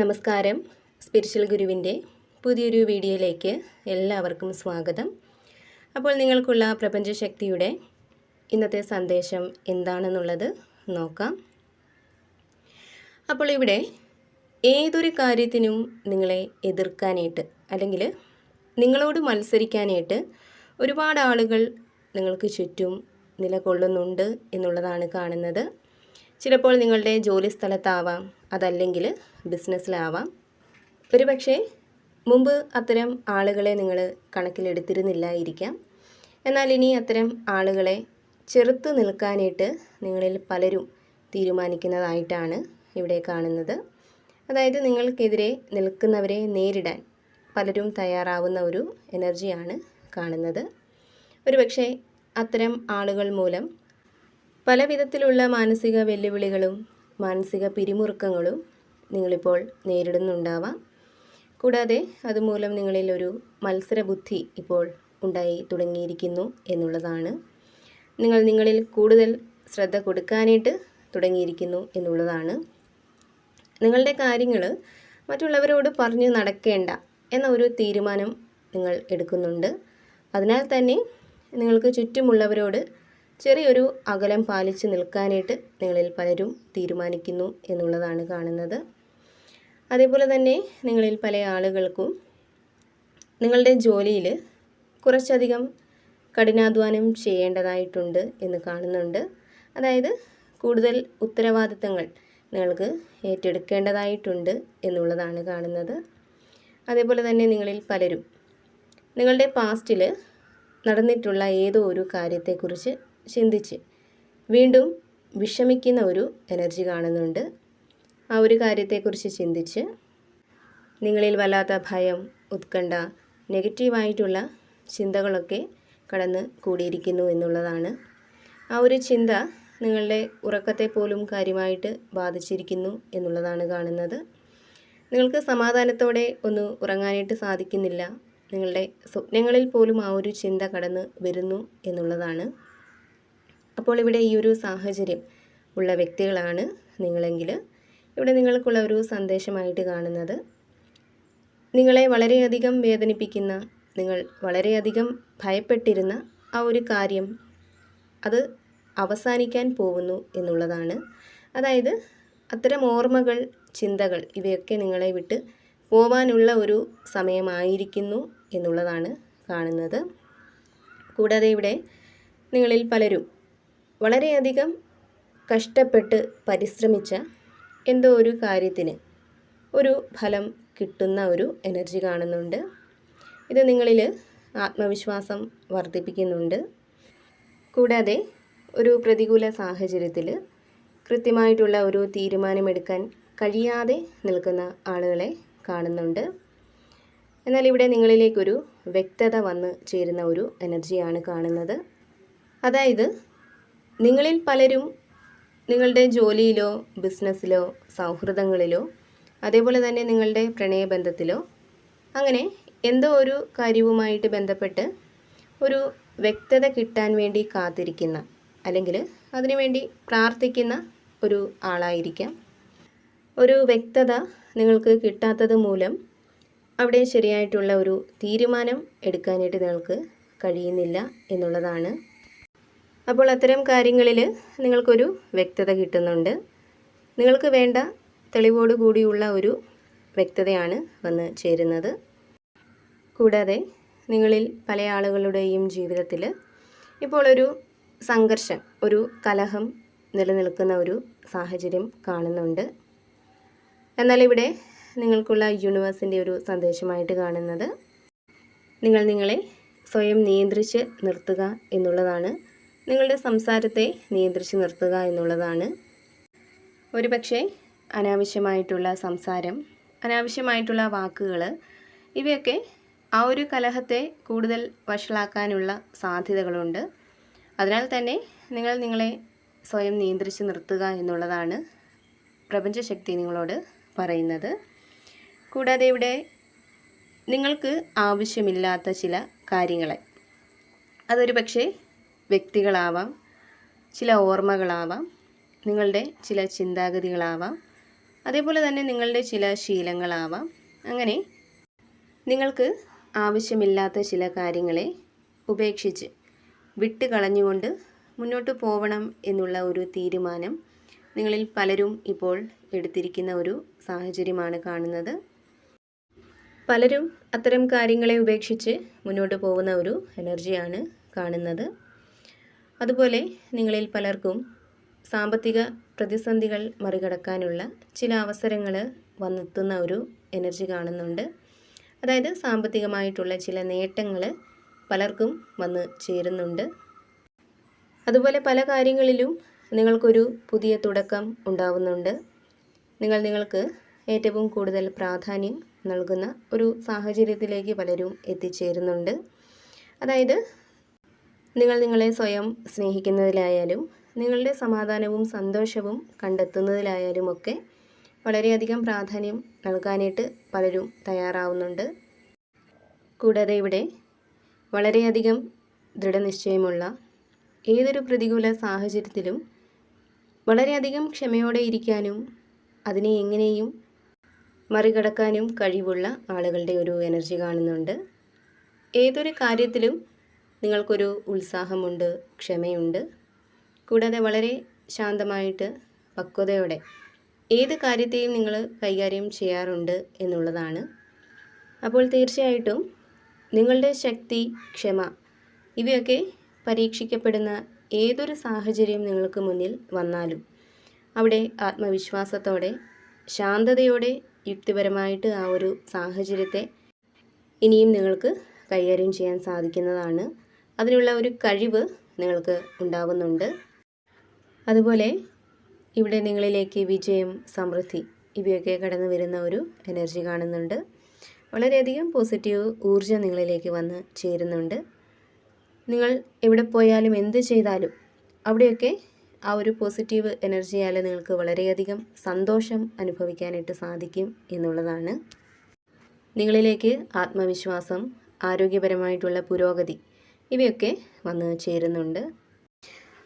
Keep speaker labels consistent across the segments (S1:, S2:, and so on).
S1: നമസ്കാരം. സ്പിരിച്വൽ ഗുരുവിന്റെ പുതിയൊരു വീഡിയോയിലേക്ക് എല്ലാവർക്കും സ്വാഗതം. അപ്പോൾ നിങ്ങൾക്കുള്ള പ്രപഞ്ചശക്തിയുടെ ഇന്നത്തെ സന്ദേശം എന്താണെന്നുള്ളത് നോക്കാം. അപ്പോൾ ഇവിടെ ഏതൊരു കാര്യത്തിനും നിങ്ങളെ എതിർക്കാനായിട്ട് അല്ലെങ്കിൽ നിങ്ങളോട് മത്സരിക്കാനായിട്ട് ഒരുപാട് ആളുകൾ നിങ്ങൾക്ക് ചുറ്റും നിലകൊള്ളുന്നുണ്ട് എന്നുള്ളതാണ് കാണുന്നത്. ചിലപ്പോൾ നിങ്ങളുടെ ജോലി സ്ഥലത്താവാം അതല്ലെങ്കിൽ ബിസിനസ്സിലാവാം. ഒരു പക്ഷേ മുമ്പ് അത്തരം ആളുകളെ നിങ്ങൾ കണക്കിലെടുത്തിരുന്നില്ലായിരിക്കാം. എന്നാൽ ഇനി അത്തരം ആളുകളെ ചെറുത്ത് നിൽക്കാനായിട്ട് നിങ്ങളിൽ പലരും തീരുമാനിക്കുന്നതായിട്ടാണ് ഇവിടെ കാണുന്നത്. അതായത് നിങ്ങൾക്കെതിരെ നിൽക്കുന്നവരെ നേരിടാൻ പലരും തയ്യാറാവുന്ന ഒരു എനർജിയാണ് കാണുന്നത്. ഒരുപക്ഷെ അത്തരം ആളുകൾ മൂലം പല വിധത്തിലുള്ള മാനസിക വെല്ലുവിളികളും മാനസിക പിരിമുറുക്കങ്ങളും നിങ്ങളിപ്പോൾ നേരിടുന്നുണ്ടാവാം. കൂടാതെ അതുമൂലം നിങ്ങളിൽ ഒരു മത്സരബുദ്ധി ഇപ്പോൾ ഉണ്ടായി തുടങ്ങിയിരിക്കുന്നു എന്നുള്ളതാണ്. നിങ്ങൾ നിങ്ങളിൽ കൂടുതൽ ശ്രദ്ധ കൊടുക്കാനായിട്ട് തുടങ്ങിയിരിക്കുന്നു എന്നുള്ളതാണ്. നിങ്ങളുടെ കാര്യങ്ങൾ മറ്റുള്ളവരോട് പറഞ്ഞു നടക്കേണ്ട എന്ന ഒരു തീരുമാനം നിങ്ങൾ എടുക്കുന്നുണ്ട്. അതിനാൽ തന്നെ നിങ്ങൾക്ക് ചുറ്റുമുള്ളവരോട് ചെറിയൊരു അകലം പാലിച്ച് നിൽക്കാനായിട്ട് നിങ്ങളിൽ പലരും തീരുമാനിക്കുന്നു എന്നുള്ളതാണ് കാണുന്നത്. അതേപോലെ തന്നെ നിങ്ങളിൽ പല ആളുകൾക്കും നിങ്ങളുടെ ജോലിയിൽ കുറച്ചധികം കഠിനാധ്വാനം ചെയ്യേണ്ടതായിട്ടുണ്ട് എന്ന് കാണുന്നുണ്ട്. അതായത് കൂടുതൽ ഉത്തരവാദിത്തങ്ങൾ നിങ്ങൾക്ക് ഏറ്റെടുക്കേണ്ടതായിട്ടുണ്ട് എന്നുള്ളതാണ് കാണുന്നത്. അതേപോലെ തന്നെ നിങ്ങളിൽ പലരും നിങ്ങളുടെ പാസ്റ്റിൽ നടന്നിട്ടുള്ള ഏതോ ഒരു കാര്യത്തെക്കുറിച്ച് ചിന്തിച്ച് വീണ്ടും വിഷമിക്കുന്ന ഒരു എനർജി കാണുന്നുണ്ട്. ആ ഒരു കാര്യത്തെക്കുറിച്ച് ചിന്തിച്ച് നിങ്ങളിൽ വല്ലാത്ത ഭയം ഉത്കണ്ഠ നെഗറ്റീവായിട്ടുള്ള ചിന്തകളൊക്കെ കടന്ന് കൂടിയിരിക്കുന്നു എന്നുള്ളതാണ്. ആ ഒരു ചിന്ത നിങ്ങളുടെ ഉറക്കത്തെ പോലും കാര്യമായിട്ട് ബാധിച്ചിരിക്കുന്നു എന്നുള്ളതാണ് കാണുന്നത്. നിങ്ങൾക്ക് സമാധാനത്തോടെ ഒന്ന് ഉറങ്ങാനായിട്ട് സാധിക്കുന്നില്ല. നിങ്ങളുടെ സ്വപ്നങ്ങളിൽ പോലും ആ ഒരു ചിന്ത കടന്ന് വരുന്നു എന്നുള്ളതാണ്. അപ്പോൾ ഇവിടെ ഈ ഒരു സാഹചര്യം ഉള്ള വ്യക്തികളാണ് നിങ്ങളെങ്കിൽ ഇവിടെ നിങ്ങൾക്കുള്ള ഒരു സന്ദേശമായിട്ട് കാണുന്നത്. നിങ്ങളെ വളരെയധികം വേദനിപ്പിക്കുന്ന നിങ്ങൾ വളരെയധികം ഭയപ്പെട്ടിരുന്ന ആ ഒരു കാര്യം അത് അവസാനിക്കാൻ പോകുന്നു എന്നുള്ളതാണ്. അതായത് അത്തരം ഓർമ്മകൾ ചിന്തകൾ ഇവയൊക്കെ നിങ്ങളെ വിട്ട് പോവാനുള്ള ഒരു സമയമായിരിക്കുന്നു എന്നുള്ളതാണ് കാണുന്നത്. കൂടാതെ ഇവിടെ നിങ്ങളിൽ പലരും വളരെയധികം കഷ്ടപ്പെട്ട് പരിശ്രമിച്ച എന്തോ ഒരു കാര്യത്തിന് ഒരു ഫലം കിട്ടുന്ന ഒരു എനർജി കാണുന്നുണ്ട്. ഇത് നിങ്ങളിൽ ആത്മവിശ്വാസം വർദ്ധിപ്പിക്കുന്നുണ്ട്. കൂടാതെ ഒരു പ്രതികൂല സാഹചര്യത്തിൽ കൃത്യമായിട്ടുള്ള ഒരു തീരുമാനമെടുക്കാൻ കഴിയാതെ നിൽക്കുന്ന ആളുകളെ കാണുന്നുണ്ട്. എന്നാൽ ഇവിടെ നിങ്ങളിലേക്കൊരു വ്യക്തത വന്ന് ചേരുന്ന ഒരു എനർജിയാണ് കാണുന്നത്. അതായത് നിങ്ങളിൽ പലരും നിങ്ങളുടെ ജോലിയിലോ ബിസിനസ്സിലോ സൗഹൃദങ്ങളിലോ അതേപോലെ തന്നെ നിങ്ങളുടെ പ്രണയബന്ധത്തിലോ അങ്ങനെ എന്തോ ഒരു കാര്യവുമായിട്ട് ബന്ധപ്പെട്ട് ഒരു വ്യക്തത കിട്ടാൻ വേണ്ടി കാത്തിരിക്കുന്ന അല്ലെങ്കിൽ അതിനുവേണ്ടി പ്രാർത്ഥിക്കുന്ന ഒരു ആളായിരിക്കാം. ഒരു വ്യക്തത നിങ്ങൾക്ക് കിട്ടാത്തത് മൂലം അവിടെ ശരിയായിട്ടുള്ള ഒരു തീരുമാനം എടുക്കാനായിട്ട് നിങ്ങൾക്ക് കഴിയുന്നില്ല എന്നുള്ളതാണ് അപ്പോൾ അത്തരം കാര്യങ്ങളിൽ നിങ്ങൾക്കൊരു വ്യക്തത കിട്ടുന്നുണ്ട്. നിങ്ങൾക്ക് വേണ്ട തെളിവോട് കൂടിയുള്ള ഒരു വ്യക്തതയാണ് വന്ന് ചേരുന്നത്. കൂടാതെ നിങ്ങളിൽ പല ആളുകളുടെയും ജീവിതത്തിൽ ഇപ്പോൾ ഒരു സംഘർഷം ഒരു കലഹം നിലനിൽക്കുന്ന ഒരു സാഹചര്യം കാണുന്നുണ്ട്. എന്നാൽ ഇവിടെ നിങ്ങൾക്കുള്ള യൂണിവേഴ്സിന്റെ ഒരു സന്ദേശമായിട്ട് കാണുന്നത് നിങ്ങൾ നിങ്ങളെ സ്വയം നിയന്ത്രിച്ച് നിർത്തുക എന്നുള്ളതാണ്. നിങ്ങളുടെ സംസാരത്തെ നിയന്ത്രിച്ച് നിർത്തുക എന്നുള്ളതാണ്. ഒരുപക്ഷെ അനാവശ്യമായിട്ടുള്ള സംസാരം അനാവശ്യമായിട്ടുള്ള വാക്കുകൾ ഇവയൊക്കെ ആ ഒരു കലഹത്തെ കൂടുതൽ വഷളാക്കാനുള്ള സാധ്യതകളുണ്ട്. അതിനാൽ തന്നെ നിങ്ങൾ നിങ്ങളെ സ്വയം നിയന്ത്രിച്ച് നിർത്തുക എന്നുള്ളതാണ് പ്രപഞ്ചശക്തി നിങ്ങളോട് പറയുന്നത്. കൂടാതെ ഇവിടെ നിങ്ങൾക്ക് ആവശ്യമില്ലാത്ത ചില കാര്യങ്ങളെ അതൊരു പക്ഷേ വ്യക്തികളാവാം ചില ഓർമ്മകളാവാം നിങ്ങളുടെ ചില ചിന്താഗതികളാവാം അതേപോലെ തന്നെ നിങ്ങളുടെ ചില ശീലങ്ങളാവാം. അങ്ങനെ നിങ്ങൾക്ക് ആവശ്യമില്ലാത്ത ചില കാര്യങ്ങളെ ഉപേക്ഷിച്ച് വിട്ട് കളഞ്ഞുകൊണ്ട് മുന്നോട്ട് പോവണം എന്നുള്ള ഒരു തീരുമാനം നിങ്ങളിൽ പലരും ഇപ്പോൾ എടുത്തിരിക്കുന്ന ഒരു സാഹചര്യമാണ് കാണുന്നത്. പലരും അത്തരം കാര്യങ്ങളെ ഉപേക്ഷിച്ച് മുന്നോട്ട് പോകുന്ന ഒരു എനർജിയാണ് കാണുന്നത്. അതുപോലെ നിങ്ങളിൽ പലർക്കും സാമ്പത്തിക പ്രതിസന്ധികൾ മറികടക്കാനുള്ള ചില അവസരങ്ങൾ വന്നെത്തുന്ന ഒരു എനർജി കാണുന്നുണ്ട്. അതായത് സാമ്പത്തികമായിട്ടുള്ള ചില നേട്ടങ്ങൾ പലർക്കും വന്ന് ചേരുന്നുണ്ട്. അതുപോലെ പല കാര്യങ്ങളിലും നിങ്ങൾക്കൊരു പുതിയ തുടക്കം ഉണ്ടാവുന്നുണ്ട്. നിങ്ങൾ നിങ്ങൾക്ക് ഏറ്റവും കൂടുതൽ പ്രാധാന്യം നൽകുന്ന ഒരു സാഹചര്യത്തിലേക്ക് പലരും എത്തിച്ചേരുന്നുണ്ട്. അതായത് നിങ്ങൾ നിങ്ങളെ സ്വയം സ്നേഹിക്കുന്നതിലായാലും നിങ്ങളുടെ സമാധാനവും സന്തോഷവും കണ്ടെത്തുന്നതിലായാലും ഒക്കെ വളരെയധികം പ്രാധാന്യം നൽകാനായിട്ട് പലരും തയ്യാറാവുന്നുണ്ട്. കൂടാതെ ഇവിടെ വളരെയധികം ദൃഢനിശ്ചയമുള്ള ഏതൊരു പ്രതികൂല സാഹചര്യത്തിലും വളരെയധികം ക്ഷമയോടെ ഇരിക്കാനും അതിനെ എങ്ങനെയും മറികടക്കാനും കഴിവുള്ള ആളുകളുടെ ഒരു എനർജി കാണുന്നുണ്ട്. ഏതൊരു കാര്യത്തിലും നിങ്ങൾക്കൊരു ഉത്സാഹമുണ്ട് ക്ഷമയുണ്ട്. കൂടാതെ വളരെ ശാന്തമായിട്ട് പക്വതയോടെ ഏത് കാര്യത്തെയും നിങ്ങൾ കൈകാര്യം ചെയ്യാറുണ്ട് എന്നുള്ളതാണ്. അപ്പോൾ തീർച്ചയായിട്ടും നിങ്ങളുടെ ശക്തി ക്ഷമ ഇവയൊക്കെ പരീക്ഷിക്കപ്പെടുന്ന ഏതൊരു സാഹചര്യം നിങ്ങൾക്ക് മുന്നിൽ വന്നാലും അവിടെ ആത്മവിശ്വാസത്തോടെ ശാന്തതയോടെ യുക്തിപരമായിട്ട് ആ ഒരു സാഹചര്യത്തെ ഇനിയും നിങ്ങൾക്ക് കൈകാര്യം ചെയ്യാൻ സാധിക്കുന്നതാണ്. അതിനുള്ള ഒരു കഴിവ് നിങ്ങൾക്ക് ഉണ്ടാവുന്നുണ്ട്. അതുപോലെ ഇവിടെ നിങ്ങളിലേക്ക് വിജയം സമൃദ്ധി ഇവയൊക്കെ കടന്നു വരുന്ന ഒരു എനർജി കാണുന്നുണ്ട്. വളരെയധികം പോസിറ്റീവ് ഊർജം നിങ്ങളിലേക്ക് വന്ന് ചേരുന്നുണ്ട്. നിങ്ങൾ എവിടെ പോയാലും എന്ത് ചെയ്താലും അവിടെയൊക്കെ ആ ഒരു പോസിറ്റീവ് എനർജിയാൽ നിങ്ങൾക്ക് വളരെയധികം സന്തോഷം അനുഭവിക്കാനായിട്ട് സാധിക്കും എന്നുള്ളതാണ്. നിങ്ങളിലേക്ക് ആത്മവിശ്വാസം ആരോഗ്യപരമായിട്ടുള്ള പുരോഗതി ഇവയൊക്കെ വന്ന് ചേരുന്നുണ്ട്.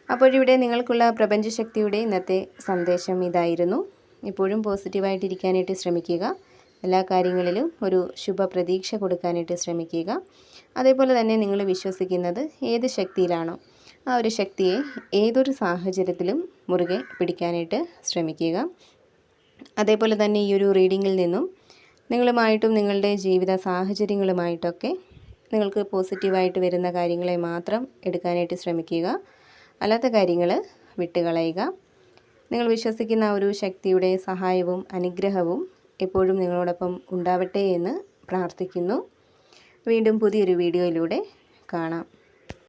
S1: അപ്പോഴിവിടെ നിങ്ങൾക്കുള്ള പ്രപഞ്ചശക്തിയുടെ ഇന്നത്തെ സന്ദേശം ഇതായിരുന്നു. ഇപ്പോഴും പോസിറ്റീവായിട്ടിരിക്കാനായിട്ട് ശ്രമിക്കുക. എല്ലാ കാര്യങ്ങളിലും ഒരു ശുഭ പ്രതീക്ഷ കൊടുക്കാനായിട്ട് ശ്രമിക്കുക. അതേപോലെ തന്നെ നിങ്ങൾ വിശ്വസിക്കുന്നത് ഏത് ശക്തിയിലാണോ ആ ഒരു ശക്തിയെ ഏതൊരു സാഹചര്യത്തിലും മുറുകെ പിടിക്കാനായിട്ട് ശ്രമിക്കുക. അതേപോലെ തന്നെ ഈ ഒരു റീഡിങ്ങിൽ നിന്നും നിങ്ങളുമായിട്ടും നിങ്ങളുടെ ജീവിത സാഹചര്യങ്ങളുമായിട്ടൊക്കെ നിങ്ങൾക്ക് പോസിറ്റീവായിട്ട് വരുന്ന കാര്യങ്ങളെ മാത്രം എടുക്കാനായിട്ട് ശ്രമിക്കുക. അല്ലാത്ത കാര്യങ്ങൾ വിട്ടുകളയുക. നിങ്ങൾ വിശ്വസിക്കുന്ന ഒരു ശക്തിയുടെ സഹായവും അനുഗ്രഹവും എപ്പോഴും നിങ്ങളോടൊപ്പം ഉണ്ടാവട്ടെ എന്ന് പ്രാർത്ഥിക്കുന്നു. വീണ്ടും പുതിയൊരു വീഡിയോയിലൂടെ കാണാം.